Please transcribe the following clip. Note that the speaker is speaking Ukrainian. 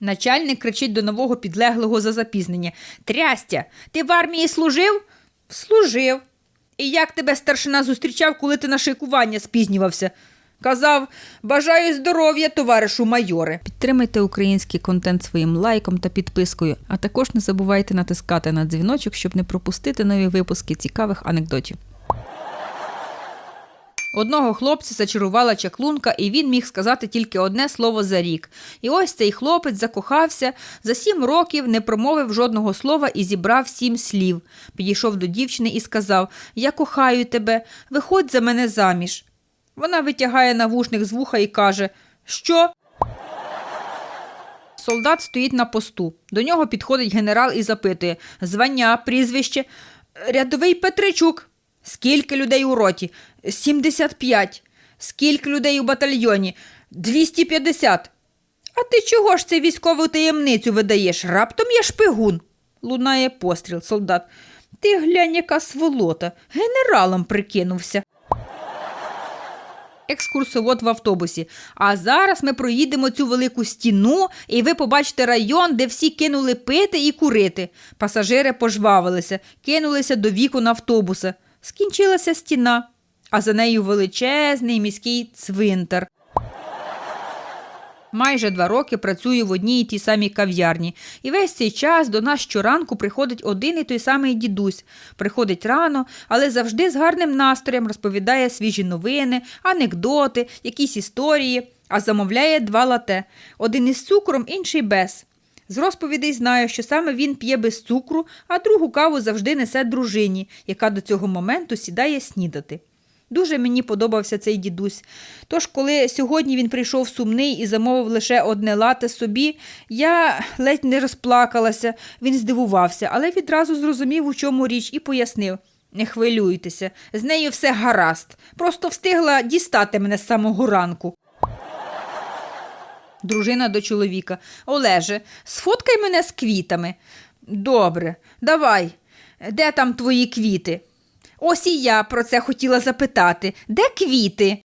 Начальник кричить до нового підлеглого за запізнення. Трястя, ти в армії служив? Служив. І як тебе старшина зустрічав, коли ти на шикування спізнювався? Казав, бажаю здоров'я, товаришу майоре. Підтримайте український контент своїм лайком та підпискою, а також не забувайте натискати на дзвіночок, щоб не пропустити нові випуски цікавих анекдотів. Одного хлопця зачарувала чаклунка, і він міг сказати тільки одне слово за рік. І ось цей хлопець закохався, за сім років не промовив жодного слова і зібрав сім слів. Підійшов до дівчини і сказав: Я кохаю тебе, виходь за мене заміж. Вона витягає навушник з вуха і каже: Що? Солдат стоїть на посту. До нього підходить генерал і запитує: звання, прізвище, рядовий Петричук. Скільки людей у роті? 75. Скільки людей у батальйоні? 250. А ти чого ж це військову таємницю видаєш? Раптом я шпигун. Лунає постріл, солдат. Ти глянь, яка сволота. Генералом прикинувся. Екскурсовод в автобусі. А зараз ми проїдемо цю велику стіну, і ви побачите район, де всі кинули пити і курити. Пасажири пожвавилися, кинулися до вікон автобуса. Скінчилася стіна, а за нею величезний міський цвинтар. Майже два роки працюю в одній і тій самій кав'ярні, і весь цей час до нас щоранку приходить один і той самий дідусь. Приходить рано, але завжди з гарним настроєм розповідає свіжі новини, анекдоти, якісь історії, а замовляє два лате: один із цукром, інший без. З розповідей знаю, що саме він п'є без цукру, а другу каву завжди несе дружині, яка до цього моменту сідає снідати. Дуже мені подобався цей дідусь. Тож, коли сьогодні він прийшов сумний і замовив лише одне лате собі, я ледь не розплакалася. Він здивувався, але відразу зрозумів, у чому річ, і пояснив. Не хвилюйтеся, з нею все гаразд. Просто встигла дістати мене з самого ранку. Дружина до чоловіка. Олеже, сфоткай мене з квітами. Добре, давай. Де там твої квіти? Ось і я про це хотіла запитати. Де квіти?